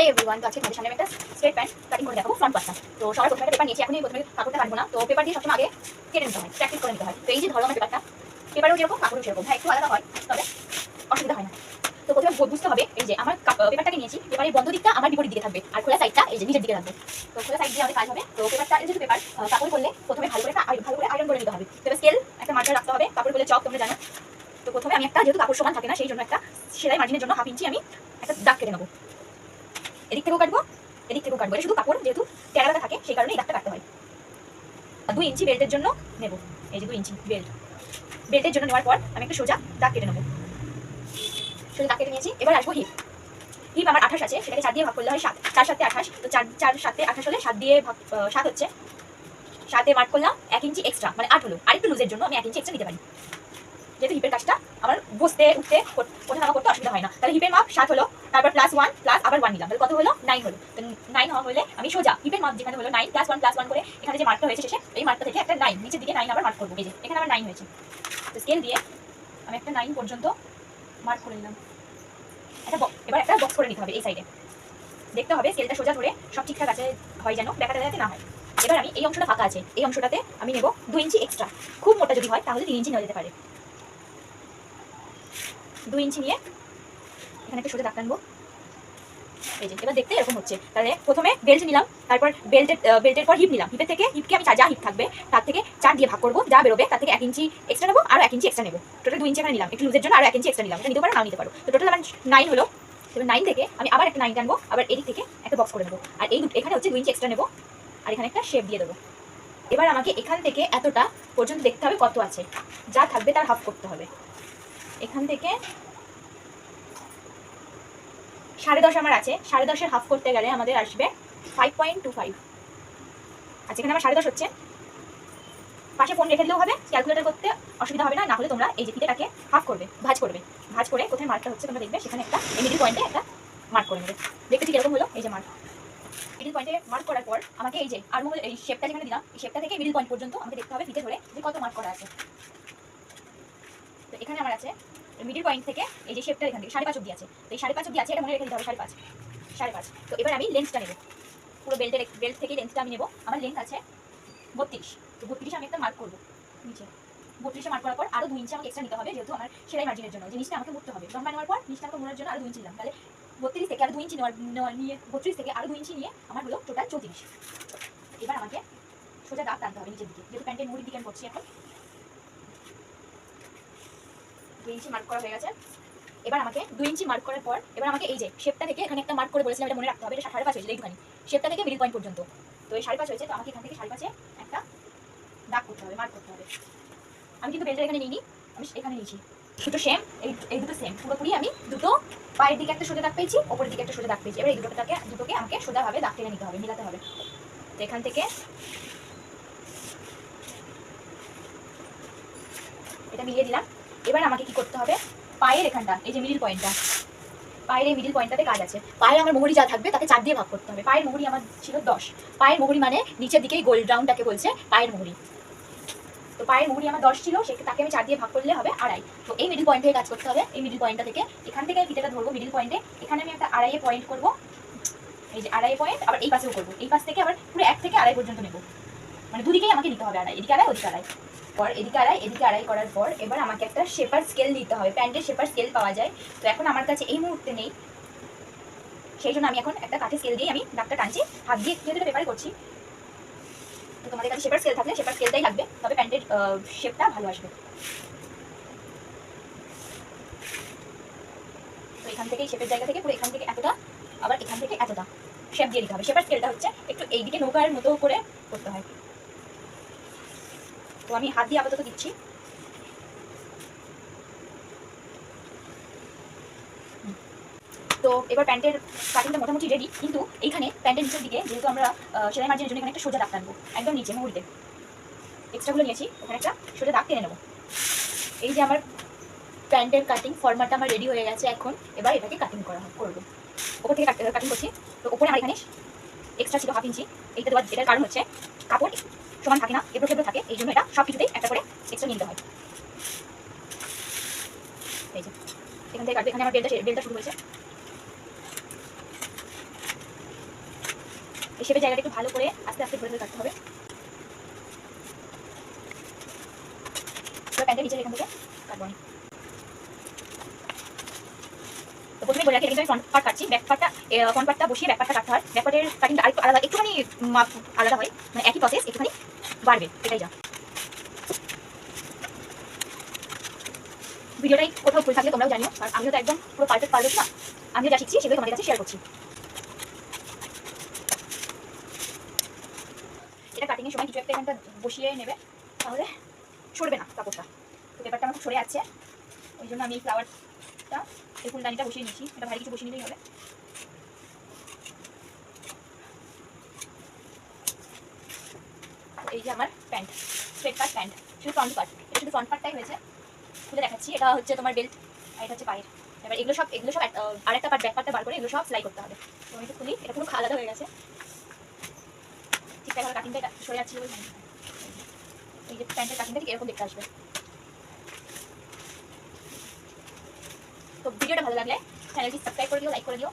হে everyone তো আজকে তোমাদের সামনে একটা স্ট্রেট প্যান্ট কাটিং করে দেখাবো ফ্রন্ট পার্টটা তো সবার প্রথমে একটা পেপার নিয়েছি, এখনই প্রথমে কাপড়টা কাটবো না। তো পেপার দিয়ে সবসময় আগে কেটে নিতে হয় প্র্যাকটিস করে নিতে হয়। তো এই যে ধরো আমার পেপারটা পেপারও যেরকম, কাপড়ও সেরকম। হ্যাঁ একটু আলাদা হয়, তবে অসুবিধা হয় না। তো প্রথমে বুঝতে হবে, এই যে আমার পেপারটাকে নিয়েছি পেপারের বন্ধ দিকটা আমার বিপরীত দিকে থাকবে, আর খোলা সাইডটা এই যে নিচের দিকে রাখব তো খোলা সাইড দিয়ে আমাদের কাজ হবে। তো পেপারটা এই যেহেতু পেপার কাপড় করলে প্রথমে ভালো করে ভালো করে আয়রন করে নিতে হবে। তবে স্কেল একটা মার্কার রাখতে হবে। কাপড় করলে চক তোমরা জানো। তো প্রথমে আমি একটা যেহেতু কাপড় সমান থাকে না, সেই জন্য একটা সেলাই মার্জিনের জন্য হাফ ইঞ্চি আমি একটা দাগ কেটে নেব। এদিক থেকেও কাটবো, এদিক থেকেও কাটবো। শুধু কাপড়, যেহেতু টেরাটা থাকে, সেই কারণে এই কাটতে হয়। আর দুই ইঞ্চি বেল্টের জন্য নেব। এই যে দুই ইঞ্চি বেল্ট। বেল্টের জন্য নেওয়ার পর আমি একটু সোজা দাগ কেটে নেব। সোজা দাগ কেটে নিয়েছি। এবার আসব হিপ। হিপ আমার আঠাশ আছে, সেটাকে চার দিয়ে ভাগ করলে হয় সাত। চার সাতে আঠাশ, তো চার চার সাতে আঠাশ হলে সাত দিয়ে ভাগ সাত হচ্ছে। সাতে মার্ক করলাম, এক ইঞ্চি এক্সট্রা মানে আট হলো। আরেকটু লুজের জন্য আমি এক ইঞ্চি এক্সট্রা নিতে পারি। যেহেতু হিপের কাজটা আমার বসতে, উঠতে ওঠা নামা করতে অসুবিধা হয় না। তাহলে হিপের মাপ সাত হলো, তারপর প্লাস ওয়ান ওয়ান নিলাম। তাহলে কত হলো? নাইন হলো। তো হওয়া হলে আমি সোজা হিপের মাপ যেখানে হলো nine plus one plus one করে এখানে যে মার্কটা হয়েছে শেষে, এই মার্কটা থেকে একটা নাইন নিচের দিকে নাইন আবার মার্ক করব। এই যে, এখানে আমার নাইন হয়েছে। তো স্কেল দিয়ে আমি একটা নাইন পর্যন্ত মার্ক করে নিলাম। একটা এবার একটা বক্স করে নিতে হবে এই সাইডে দেখতে হবে স্কেলটা সোজা ধরে সব ঠিকঠাক আছে, হয় যেন দেখাতে যাতে না হয়। এবার আমি এই অংশটা ফাঁকা আছে। এই অংশটাতে আমি নেব দুই ইঞ্চি এক্সট্রা খুব মোটা যদি হয়, তাহলে তিন ইঞ্চি নেওয়া যেতে পারে। দুই ইঞ্চি নিয়ে এখানে একটা সোজা দাগ টানবো এই যে, এবার দেখতে এরকম হচ্ছে। তাহলে প্রথমে বেল্ট নিলাম, তারপর বেল্টের বেল্টের পর হিপ নিলাম। হিপের থেকে হিপকে আমি যা হিপ থাকবে, তার থেকে চার দিয়ে ভাগ করব, যা বেরোবে, তার থেকে এক ইঞ্চি এক্সট্রা নেব, আর এক ইঞ্চি এক্সট্রা নেব। টোটাল দুই ইঞ্চি এখানে নিলাম। একটু লুজের জন্য আর এক ইঞ্চি এক্সট্রা নিলাম। এটা নিতে পারো, নাও নিতে পারো। তো টোটাল আমার নাইন হলো। এবার নাইন থেকে আমি আবার একটা নাইন টানবো, আবার এদিক থেকে একটা বক্স করে নেব আর এই এখানে হচ্ছে দুই ইঞ্চি এক্সট্রা নেব, আর এখানে একটা শেপ দিয়ে দেবো। এবার আমাকে এখান থেকে এতটা পর্যন্ত দেখতে হবে কত আছে। যা থাকবে তার হাফ করতে হবে। এখান থেকে সাড়ে দশ আমার আছে। সাড়ে দশের হাফ করতে গেলে আমাদের আসবে ফাইভ পয়েন্ট টু ফাইভ আচ্ছা এখানে আমার সাড়ে দশ হচ্ছে। পাশে ফোন রেখে দিলেও হবে ক্যালকুলেটর করতে অসুবিধা হবে না না হলে তোমরা এই যে ফিতেটাকে হাফ করবে, ভাজ করবে। ভাজ করে কোথায় মার্কটা হচ্ছে তোমরা দেখবে, সেখানে একটা মিডিল পয়েন্টে একটা মার্ক করে নেবে। দেখতে ঠিক এরকম হলো? এই যে মার্ক মিডিল পয়েন্টে মার্ক করার পর আমাকে এই যে আর এই শেপটা যেখানে দিলাম, এই শেপটা থেকে মিডিল পয়েন্ট পর্যন্ত আমাকে দেখতে হবে ফিতে ধরে যে কত মার্ক করা আছে। তো এখানে আমার আছে মিডিল পয়েন্ট থেকে এই যে শেপটা এখান থেকে, সাড়ে পাঁচ অব্দি আছে। তো এই সাড়ে পাঁচ অব্দি আছে এটা মনে রেখে দিতে হবে, সাড়ে পাঁচ। সাড়ে পাঁচ। তো এবার আমি লেন্সটা নেব। পুরো বেল্টের বেল্ট থেকে লেন্সটা আমি নেব। আমার লেন্থ আছে বত্রিশ। তো বত্রিশে আমি একটা মার্ক করব। নিচে। বত্রিশে মার্ক করার পর আরও দুই ইঞ্চি আমাকে এক্সট্রা নিতে হবে, যেহেতু আমার সেলাই মার্জিনের জন্য। যে নিচটা আমাকে মুড়তে হবে। লম্বা নেওয়ার পর নিচটা আমাকে মোড়ার জন্য আরও দুই ইঞ্চি নিলাম। তাহলে বত্রিশ থেকে আরও দুই ইঞ্চি নেওয়ার নিয়ে বত্রিশ থেকে আরও দুই ইঞ্চি নিয়ে আমার হলো টোটাল চৌত্রিশ। এবার আমাকে সোজা দাগ টানতে হবে নিচের দিকে। যেহেতু প্যান্টের মুড়ির দিকে আমি করছি এখন। দুই ইঞ্চি মার্ক করা হয়ে গেছে। এবার আমাকে দুই ইঞ্চি মার্ক করার পর, এবার আমাকে এই যে শেপটা থেকে এখানে একটা মার্ক করে বলেছিলাম এটা মনে রাখতে হবে, এটা সাড়ে পাঁচ হয়েছে এইটুখানি শেপটা থেকে মিডিল পয়েন্ট পর্যন্ত। তো এই সাড়ে পাঁচ হয়েছে, তো আমাকে এখান থেকে সাড়ে পাঁচে একটা দাগ করতে হবে মার্ক করতে হবে। আমি কিন্তু বেল্টের এখানে নিইনি, আমি এখানে নিয়েছি। দুটো সেম এই এই দুটো সেম পুরোপুরি আমি দুটো পায়ের দিকে একটা সোজা দাগ পেয়েছি, ওপরের দিকে একটা সোজা দাগ পেয়েছি। এবার এই দুটোটাকে দুটোকে আমাকে সোজাভাবে দাগ টেনে নিতে হবে, মিলাতে হবে। তো এখান থেকে এটা মিলিয়ে দিলাম। এবার আমাকে কি করতে হবে? পায়ের এখানটা, এই যে মিডিল পয়েন্টটা পায়ের এই মিডিল পয়েন্টটাতে কাজ আছে। পায়ে আমার মোহরি যা থাকবে, তাকে চার দিয়ে ভাগ করতে হবে। পায়ের মোহরি আমার ছিল দশ। পায়ের মোহরি মানে নিচের দিকে গোল্ড রাউন্ডটাকে বলছে পায়ের মোহরি। তো পায়ের মুহুরি আমার দশ ছিল, সে তাকে আমি চার দিয়ে ভাগ করলে হবে আড়াই। তো এই মিডিল পয়েন্ট থেকে কাজ করতে হবে। এই মিডিল পয়েন্টটা থেকে এখান থেকে আমি ফিতেটা ধরবো মিডিল পয়েন্টে এখানে আমি একটা আড়াইয়ে পয়েন্ট করব। এই যে আড়াই পয়েন্ট আবার এই পাশেও করব। এই পাশ থেকে আবার পুরো এক থেকে আড়াই পর্যন্ত নেব। মানে দুদিকেই আমাকে নিতে হবে আড়াই, এদিকে আড়াই, ওদিকে আড়াই। পর এদিকে আড়াই এদিকে আড়াই করার পর এবার আমাকে একটা শেপার স্কেল দিতে হবে। প্যান্টের শেপার স্কেল পাওয়া যায়। তো এখন আমার কাছে এই মুহূর্তে নেই। সেই জন্য আমি এখন একটা কাঠের স্কেল দিয়ে আমি দাগটা টানছি। হাত দিয়ে যেহেতু পেপারে করছি, তো তোমাদের কাছে শেপার স্কেল থাকলে শেপার স্কেলটাই লাগবে। তবে প্যান্টের শেপটা ভালো আসবে। তো এখান থেকে শেপের জায়গা থেকে পুরো এখান থেকে এতটা, আবার এখান থেকে এতটা শেপ দিয়ে দিতে হবে। শেপার স্কেলটা হচ্ছে একটু এইদিকে নৌকার মতো করে করতে হয়। তো আমি হাত দিয়ে আপাতত দিচ্ছি। তো এবার প্যান্টের কাটিংটা মোটামুটি রেডি কিন্তু এইখানে প্যান্টের নিচের দিকে যেহেতু আমরা সেলাই মার্জিনের জন্য এখানে একটা সোজা দাগ টানবো, একদম নিচে মুহুরিতে। এক্সট্রাগুলো নিয়েছি, ওখানে একটা সোজা দাগ টেনে নেব। এই যে আমার প্যান্টের কাটিং ফর্মাটটা আমার রেডি হয়ে গেছে এখন, এবার এটাকে কাটিং করা করব। ওপর থেকে কাটিং করছি, তো ওপরে আমার এখানে এক্সট্রা ছিল হাফ ইঞ্চি এইটা দেওয়ার এটার কারণ হচ্ছে কাপড় সমান থাকে না, এবড়ো খেবড়ো থাকে এই জন্য এটা সব কিছুতেই একটা করে এক্সট্রা নিতে হয়। এই যে, এখান থেকে কাটবে, এখানে আমার বেলটা বেলটা শুরু হয়েছে। এই শেপের জায়গাটা একটু ভালো করে আস্তে আস্তে ধরে ধরে কাটতে হবে। প্যান্টের নিচে এখান থেকে কাটবো আমি তো প্রথমে বলে রাখি ফ্রন্ট পার্ট কাটছি। ব্যাক পার্টটা ফ্রন্ট পার্টটা বসিয়ে ব্যাক পার্টটা কাটতে হয়। ব্যাক পার্টের কাটিংটা আরেকটু আলাদা, একটুখানি মাপ আলাদা হয়। মানে একই প্রসেস একটুখানি বাড়বে, এটাই যা। ভিডিওটাই কোথাও ভুল থাকলে তোমরাও জানিও, আর আমিও তো একদম পুরো পারফেক্ট পারবে না। আমিও যা শিখছি, সেগুলো তোমাদের কাছে শেয়ার করছি। এটা কাটিং এর সময় কিছু একটা এখানটা বসিয়ে নেবে, তাহলে সরবে না কাপড়টা। তো পেপারটা আমার সরে যাচ্ছে ওই জন্য আমি এই ফ্লাওয়ারটা এই ফুলদানিটা বসিয়ে নিয়েছি। এটা ভারী কিছু বসিয়ে নিলেই হবে। এই যে আমার প্যান্ট স্ট্রেট কাট প্যান্ট। শুধু ফ্রন্ট পার্ট এটা শুধু ফ্রন্ট পার্টটাই হয়েছে। খুলে দেখাচ্ছি। এটা হচ্ছে তোমার বেল্ট আর এটা হচ্ছে পায়ের। এবার এগুলো সব এগুলো সব এক- আহ, আরেকটা পার্ট ব্যাক পার্টটা বার করে এগুলো সব সেলাই করতে হবে। তো আমি একটু খুলি। এটা পুরো আলাদা হয়ে গেছে। ঠিকঠাক ভাবে কাটিংটা সরে যাচ্ছিল। এই যে প্যান্টের কাটিংটা ঠিক এরকম দেখতে আসবে। তো ভিডিওটা ভালো লাগলে চ্যানেলটি সাবস্ক্রাইব করে দিও লাইক করে দিও।